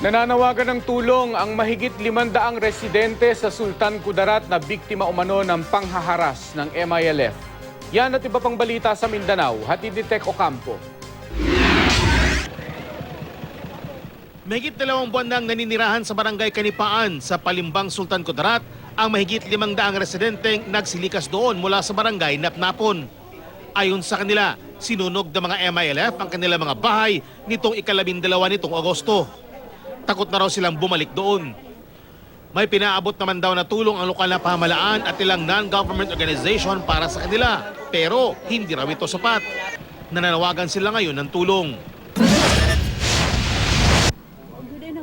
Nananawagan ng tulong ang mahigit limandaang residente sa Sultan Kudarat na biktima umano ng panghaharas ng MILF. Yan at iba pang balita sa Mindanao, hatid ni Tech Ocampo. Mahigit dalawang buwan nang naninirahan sa barangay Kanipaan sa Palimbang Sultan Kudarat ang mahigit limang daang residenteng nagsilikas doon mula sa barangay Napnapon. Ayon sa kanila, sinunog ng mga MILF ang kanilang mga bahay nitong ikalabindalawa nitong Agosto. Takot na raw silang bumalik doon. May pinaabot naman daw na tulong ang lokal na pamahalaan at ilang non-government organization para sa kanila. Pero hindi raw ito sapat. Nananawagan sila ngayon ng tulong.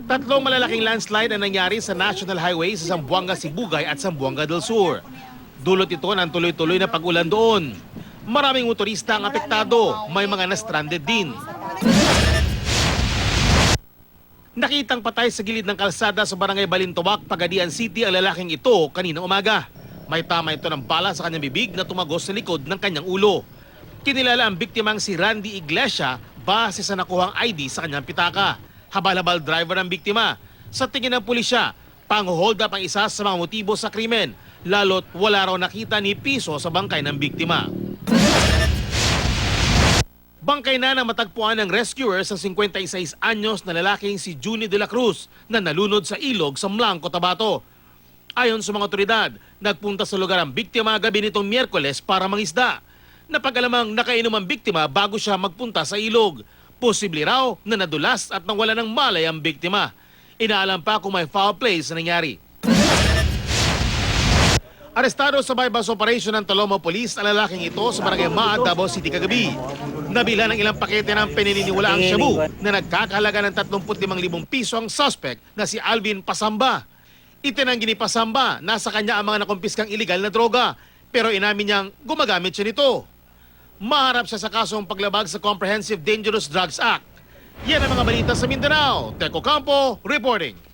Tatlong malalaking landslide ang nangyari sa National Highway sa Zamboanga, Sibugay at Zamboanga del Sur. Dulot ito ng tuloy-tuloy na pag-ulan doon. Maraming motorista ang apektado, may mga na-stranded din. Nakitang patay sa gilid ng kalsada sa barangay Balintawak, Pagadian City ang lalaking ito kanina umaga. May tama ito ng bala sa kanyang bibig na tumagos sa likod ng kanyang ulo. Kinilala ang biktimang si Randy Iglesia base sa nakuhang ID sa kanyang pitaka. Habal-habal driver ng biktima. Sa tingin ng pulisya, pang-hold up ang isa sa mga motibo sa krimen, lalo't wala raw nakita ni piso sa bangkay ng biktima. Bangkay na na matagpuan ng rescuer sa 56 anyos na lalaking si Juni de la Cruz na nalunod sa ilog sa Mlangco, Tabato. Ayon sa mga otoridad, nagpunta sa lugar ang biktima gabi nitong Miyerkules para mangisda. Napagalamang nakainom ang biktima bago siya magpunta sa ilog. Posible raw na nadulas at nawala ng malay ang biktima. Inaalam pa kung may foul play sa nangyari. Arestado sa bypass operation ng Talomo Police ang lalaking ito sa barangay Maa, Davao City kagabi. Nabila ng ilang pakete ng pinaniniwalaang shabu na nagkakahalaga ng 35,000 piso ang suspect na si Alvin Pasamba. Itinanggi ni Pasamba na sa kanya ang mga nakumpiskang iligal na droga pero inamin niyang gumagamit siya nito. Maharap siya sa kasong paglabag sa Comprehensive Dangerous Drugs Act. Yan ang mga balita sa Mindanao. Teco Campo, reporting.